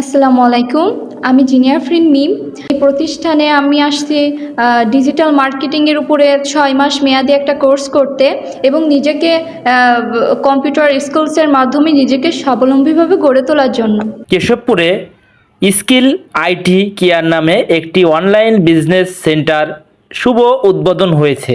আসসালামু আলাইকুম, আমি জিনিয়ার ফ্রিন মিম। এই প্রতিষ্ঠানে আমি আসছি ডিজিটাল মার্কেটিংয়ের উপরে ছয় মাস মেয়াদি একটা কোর্স করতে এবং নিজেকে কম্পিউটার স্কিলসের মাধ্যমে নিজেকে স্বাবলম্বীভাবে গড়ে তোলার জন্য। কেশবপুরে স্কিল আইটি কেয়ার নামে একটি অনলাইন বিজনেস সেন্টার শুভ উদ্বোধন হয়েছে।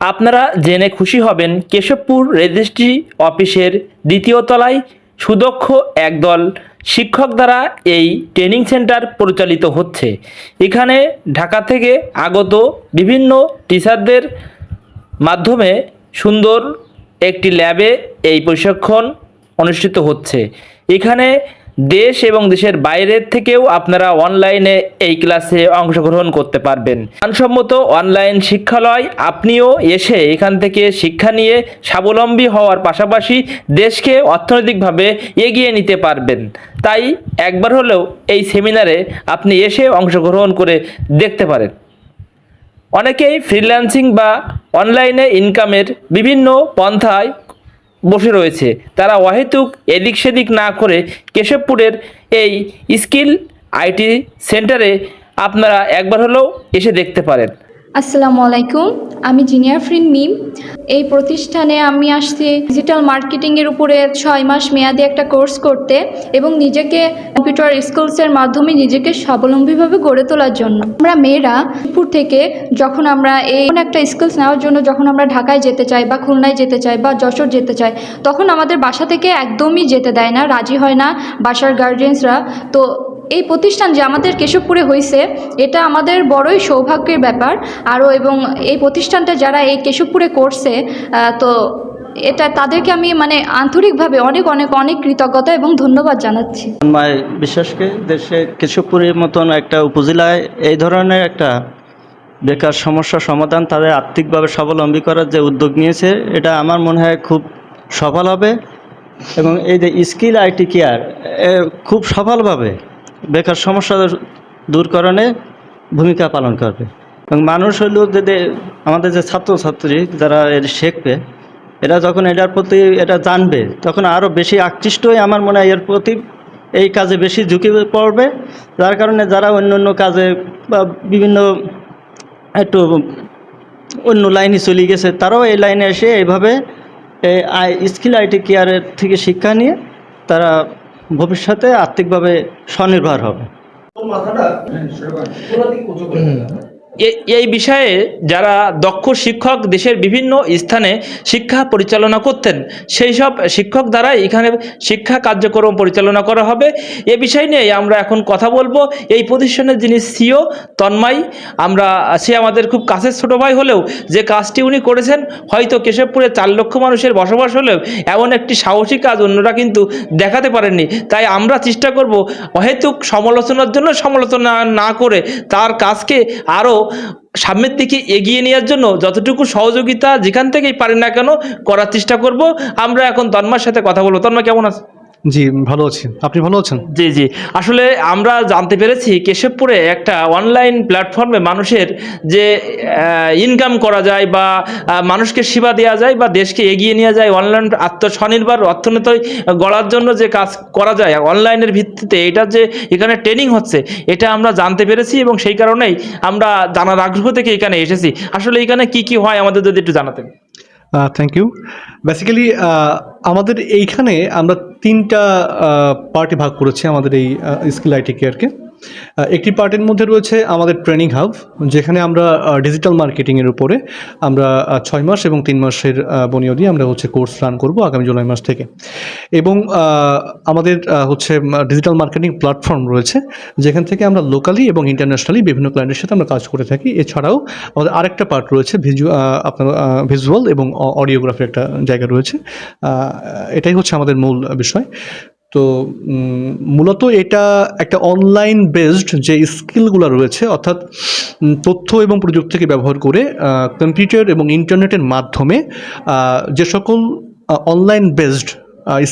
আপনারা জেনে খুশি হবেন, কেশবপুর রেজিস্ট্রি অফিসের দ্বিতীয় তলায় সুদক্ষ একদল শিক্ষক দ্বারা এই ট্রেনিং সেন্টার পরিচালিত হচ্ছে। এখানে ঢাকা থেকে আগত বিভিন্ন টিচারদের মাধ্যমে সুন্দর একটি ল্যাবে এই প্রশিক্ষণ অনুষ্ঠিত হচ্ছে। এখানে দেশ এবং দেশের বাইরের থেকেও আপনারা অনলাইনে এই ক্লাসে অংশগ্রহণ করতে পারবেন। মানসম্মত অনলাইন শিক্ষালয়, আপনিও এসে এখান থেকে শিক্ষা নিয়ে স্বাবলম্বী হওয়ার পাশাপাশি দেশকে অর্থনৈতিকভাবে এগিয়ে নিতে পারবেন। তাই একবার হলেও এই সেমিনারে আপনি এসে অংশগ্রহণ করে দেখতে পারেন। অনেকেই ফ্রিল্যান্সিং বা অনলাইনে ইনকামের বিভিন্ন পন্থায় বসে রয়েছে। তারা অহেতুক এদিক সেদিক না করে কেশবপুরের এই স্কিল আইটি সেন্টারে আপনারা একবার হলেও এসে দেখতে পারেন। আসসালামু আলাইকুম, আমি জিনিয়ার ফ্রিন মিম এই প্রতিষ্ঠানে আমি আসছি ডিজিটাল মার্কেটিংয়ের উপরে ছয় মাস মেয়াদি একটা কোর্স করতে এবং নিজেকে কম্পিউটার স্কিলসের মাধ্যমে নিজেকে স্বাবলম্বীভাবে গড়ে তোলার জন্য। আমরা মেয়েরা মিরপুর থেকে যখন আমরা এই একটা স্কিলস নেওয়ার জন্য যখন আমরা ঢাকায় যেতে চাই বা খুলনায় যেতে চাই বা যশোর যেতে চাই, তখন আমাদের বাসা থেকে একদমই যেতে দেয় না, রাজি হয় না বাসার গার্জিয়ানসরা তো এই প্রতিষ্ঠান যে আমাদের কেশবপুরে হয়েছে এটা আমাদের বড়ই সৌভাগ্যের ব্যাপার। আরও এবং এই প্রতিষ্ঠানটা যারা এই কেশবপুরে করছে তো এটা তাদেরকে আমি মানে আন্তরিকভাবে অনেক অনেক অনেক কৃতজ্ঞতা এবং ধন্যবাদ জানাচ্ছি। বিশ্বাসকে দেশে কেশবপুরের মতন একটা উপজেলায় এই ধরনের একটা বেকার সমস্যা সমাধান তাদের আর্থিকভাবে স্বাবলম্বী করার যে উদ্যোগ নিয়েছে, এটা আমার মনে হয় খুব সফল হবে। এবং এই যে স্কিল আইটি কেয়ার খুব সফলভাবে বেকার সমস্যা দূরকরণে ভূমিকা পালন করবে। এবং মানুষ হইল যদি আমাদের যে ছাত্রছাত্রী যারা এর শিখবে, এরা যখন এটার প্রতি এটা জানবে, তখন আরও বেশি আকৃষ্ট হয়ে আমার মনে হয় এর প্রতি এই কাজে বেশি ঝুঁকি পড়বে। যার কারণে যারা অন্য অন্য কাজে বা বিভিন্ন একটু অন্য লাইনে চলে গেছে, তারাও এই লাইনে এসে এইভাবে এই স্কিল আইটি কেয়ারের থেকে শিক্ষা নিয়ে তারা ভবিষ্যতে আর্থিকভাবে স্বনির্ভর হবে। এই বিষয়ে যারা দক্ষ শিক্ষক দেশের বিভিন্ন স্থানে শিক্ষা পরিচালনা করতেন, সেই সব শিক্ষক দ্বারাই এখানে শিক্ষা কার্যক্রম পরিচালনা করা হবে। এ বিষয় নিয়ে আমরা এখন কথা বলব। এই প্রতিষ্ঠানের যিনি সিও তন্ময়, আমরা, সে আমাদের খুব কাছের ছোট ভাই হলেও যে কাজটি উনি করেছেন, হয়তো কেশবপুরে চার লক্ষ মানুষের বসবাস হলেও এমন একটি সাহসী কাজ অন্যরা কিন্তু দেখাতে পারেননি। তাই আমরা চেষ্টা করব অহেতুক সমালোচনার জন্য সমালোচনা না করে তার কাজকে আরও সামনের দিকে এগিয়ে নেওয়ার জন্য যতটুকু সহযোগিতা যেখান থেকেই পারি না কেন করার চেষ্টা করব। আমরা এখন তন্মার সাথে কথা বলব। তন্মা, কেমন আছে? জি ভালো আছি। আপনি ভালো আছেন? জি জি। আসলে আমরা জানতে পেরেছি কেশবপুরে একটা অনলাইন প্ল্যাটফর্মে মানুষের যে ইনকাম করা যায় বা মানুষকে সেবা দেওয়া যায় বা দেশকে এগিয়ে নিয়ে যায় অনলাইন আত্মস্বনির্ভর অর্থনীতি গড়ার জন্য যে কাজ করা যায় অনলাইনের ভিত্তিতে এটা যে এখানে ট্রেনিং হচ্ছে এটা আমরা জানতে পেরেছি এবং সেই কারণেই আমরা জানার আগ্রহ থেকে এখানে এসেছি। আসলে এখানে কি কি হয় আমাদের যদি একটু জানাতেন। থ্যাংক ইউ বেসিক্যালি আমাদের এইখানে আমরা তিনটা পার্টি ভাগ করেছি আমাদের এই স্কিল আইটি কেয়ারকে একটি পার্টের মধ্যে রয়েছে আমাদের ট্রেনিং হাব যেখানে আমরা ডিজিটাল মার্কেটিংয়ের উপরে আমরা ছয় মাস এবং তিন মাসের বুনিয়াদি আমরা হচ্ছে কোর্স রান করব আগামী জুলাই মাস থেকে। এবং আমাদের হচ্ছে ডিজিটাল মার্কেটিং প্ল্যাটফর্ম রয়েছে, যেখান থেকে আমরা লোকালি এবং ইন্টারন্যাশনালি বিভিন্ন ক্লায়েন্টের সাথে আমরা কাজ করে থাকি। এছাড়াও আমাদের আরেকটা পার্ট রয়েছে ভিজু আপনার ভিজুয়াল এবং অডিওগ্রাফির একটা জায়গা রয়েছে। এটাই হচ্ছে আমাদের মূল বিষয়। তো মূলত এটা একটা অনলাইন বেসড যে স্কিলগুলো রয়েছে, অর্থাৎ তথ্য এবং প্রযুক্তিকে ব্যবহার করে কম্পিউটার এবং ইন্টারনেটের মাধ্যমে যে সকল অনলাইন বেসড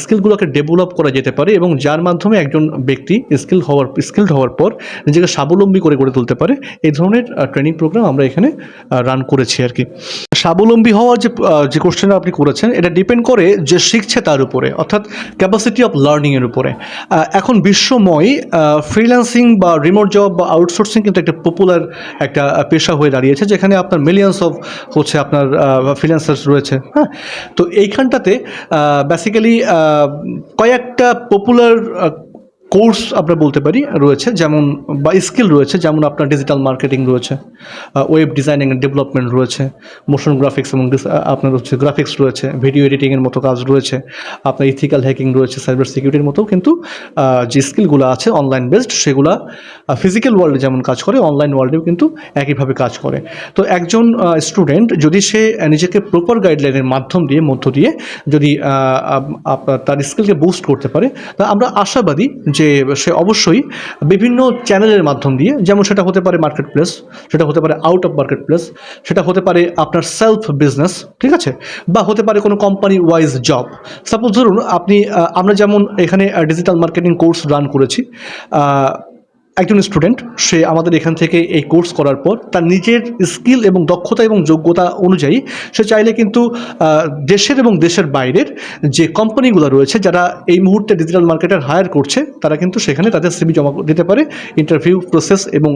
স্কিলগুলোকে ডেভেলপ করা যেতে পারে এবং যার মাধ্যমে একজন ব্যক্তি স্কিল হওয়ার, স্কিলড হওয়ার পর নিজেকে স্বাবলম্বী করে গড়ে তুলতে পারে। এই ধরনের ট্রেনিং প্রোগ্রাম আমরা এখানে রান করেছি আর কি। স্বাবলম্বী হওয়ার যে যে কোশ্চেন আপনি করেছেন, এটা ডিপেন্ড করে যে শিখছে তার উপরে, অর্থাৎ ক্যাপাসিটি অফ লার্নিংয়ের উপরে। এখন বিশ্বময় ফ্রিল্যান্সিং বা রিমোট জব বা আউটসোর্সিং কিন্তু একটা পপুলার একটা পেশা হয়ে দাঁড়িয়েছে, যেখানে আপনার মিলিয়ন্স অফ হচ্ছে আপনার ফ্রিল্যান্সার্স রয়েছে হ্যাঁ? তো এইখানটাতে বেসিক্যালি কয়েকটা পপুলার কোর্স আমরা বলতে পারি, রয়েছে, যেমন, বা স্কিল রয়েছে, যেমন আপনার ডিজিটাল মার্কেটিং রয়েছে ওয়েব ডিজাইনিং অ্যান্ড ডেভেলপমেন্ট রয়েছে মোশন গ্রাফিক্স এবং আপনার হচ্ছে গ্রাফিক্স রয়েছে ভিডিও এডিটিংয়ের মতো কাজ রয়েছে, আপনার ইথিক্যাল হ্যাকিং রয়েছে সাইবার সিকিউরিটির মতো কিন্তু যে স্কিলগুলো আছে অনলাইন বেসড সেগুলা ফিজিক্যাল ওয়ার্ল্ডে যেমন কাজ করে অনলাইন ওয়ার্ল্ডেও কিন্তু একইভাবে কাজ করে। তো একজন স্টুডেন্ট যদি সে নিজেকে প্রপার গাইডলাইনের মাধ্যম দিয়ে, মধ্য দিয়ে যদি তার স্কিলকে বুস্ট করতে পারে, তা আমরা আশাবাদী যে সে অবশ্যই বিভিন্ন চ্যানেলের মাধ্যম দিয়ে, যেমন সেটা হতে পারে মার্কেট প্লেস সেটা হতে পারে আউট অফ মার্কেট প্লেস সেটা হতে পারে আপনার সেলফ বিজনেস ঠিক আছে? বা হতে পারে কোনো কোম্পানি ওয়াইজ জব সাপোজ ধরুন আপনি আমরা যেমন এখানে ডিজিটাল মার্কেটিং কোর্স রান করেছি একজন স্টুডেন্ট সে আমাদের এখান থেকে এই কোর্স করার পর তার নিজের স্কিল এবং দক্ষতা এবং যোগ্যতা অনুযায়ী সে চাইলে কিন্তু দেশের এবং দেশের বাইরের যে কোম্পানিগুলো রয়েছে, যারা এই মুহূর্তে ডিজিটাল মার্কেটার হায়ার করছে, তারা কিন্তু সেখানে তাদের সিবি জমা দিতে পারে ইন্টারভিউ প্রসেস এবং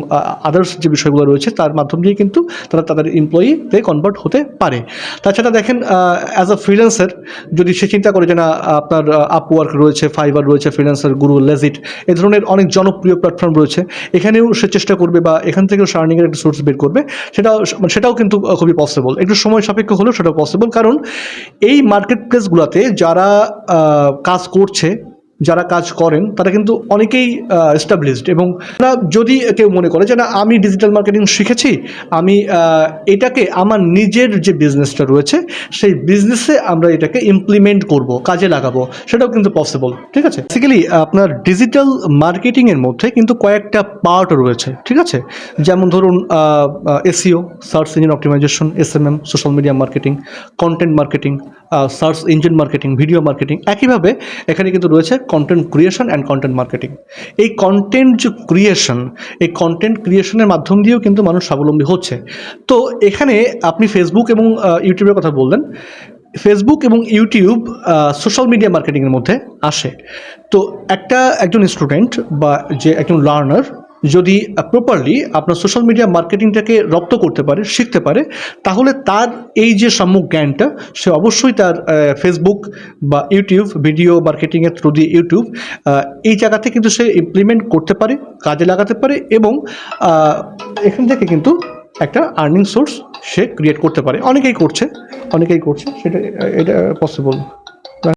আদার্স যে বিষয়গুলো রয়েছে, তার মাধ্যম দিয়ে কিন্তু তারা তাদের এমপ্লয়িতে কনভার্ট হতে পারে। তাছাড়া দেখেন অ্যাজ আ ফ্রিল্যান্সার যদি সে চিন্তা করে যে না, আপনার আপওয়ার্ক রয়েছে ফাইবার রয়েছে ফ্রিল্যান্সার গুরু লেজিট এই ধরনের অনেক জনপ্রিয় প্ল্যাটফর্ম রয়েছে এখানেও সে চেষ্টা করবে বা এখান থেকেও সার্নিংয়ের একটা সোর্স বের করবে। সেটাও সেটাও কিন্তু খুবই পসিবল একটু সময় সাপেক্ষ হলেও সেটা পসিবল কারণ এই মার্কেট প্লেসগুলোতে যারা কাজ করছে যারা কাজ করেন, তারা কিন্তু অনেকেই এস্টাবলিশড এবং তারা যদি কেউ মনে করে যে না, আমি ডিজিটাল মার্কেটিং শিখেছি, আমি এটাকে আমার নিজের যে বিজনেসটা রয়েছে, সেই বিজনেসে আমরা এটাকে ইমপ্লিমেন্ট করব, কাজে লাগাবো, সেটাও কিন্তু পসিবল ঠিক আছে? বেসিক্যালি আপনার ডিজিটাল মার্কেটিংয়ের মধ্যে কিন্তু কয়েকটা পার্ট রয়েছে, ঠিক আছে? যেমন ধরুন SEO search engine optimisation S M M social media marketing content marketing search engine marketing video marketing একইভাবে এখানে কিন্তু রয়েছে content creation and content marketing এই কন্টেন্ট যে ক্রিয়েশন এই কন্টেন্ট ক্রিয়েশনের মাধ্যম দিয়েও কিন্তু মানুষ স্বাবলম্বী হচ্ছে। তো এখানে আপনি ফেসবুক এবং ইউটিউবের কথা বললেন। ফেসবুক এবং ইউটিউব সোশ্যাল মিডিয়া মার্কেটিংয়ের মধ্যে আসে। তো একটা, একজন স্টুডেন্ট বা যে একজন লার্নার যদি প্রপারলি আপনার সোশ্যাল মিডিয়া মার্কেটিংটাকে রপ্ত করতে পারে, শিখতে পারে, তাহলে তার এই যে সম্যক জ্ঞানটা, সে অবশ্যই তার ফেসবুক বা ইউটিউব ভিডিও মার্কেটিংয়ের থ্রু দিয়ে ইউটিউব এই জায়গাতে কিন্তু সে ইমপ্লিমেন্ট করতে পারে, কাজে লাগাতে পারে এবং এখান থেকে কিন্তু একটা আর্নিং সোর্স সে ক্রিয়েট করতে পারে। অনেকেই করছে অনেকেই করছে, সেটা, এটা পসিবল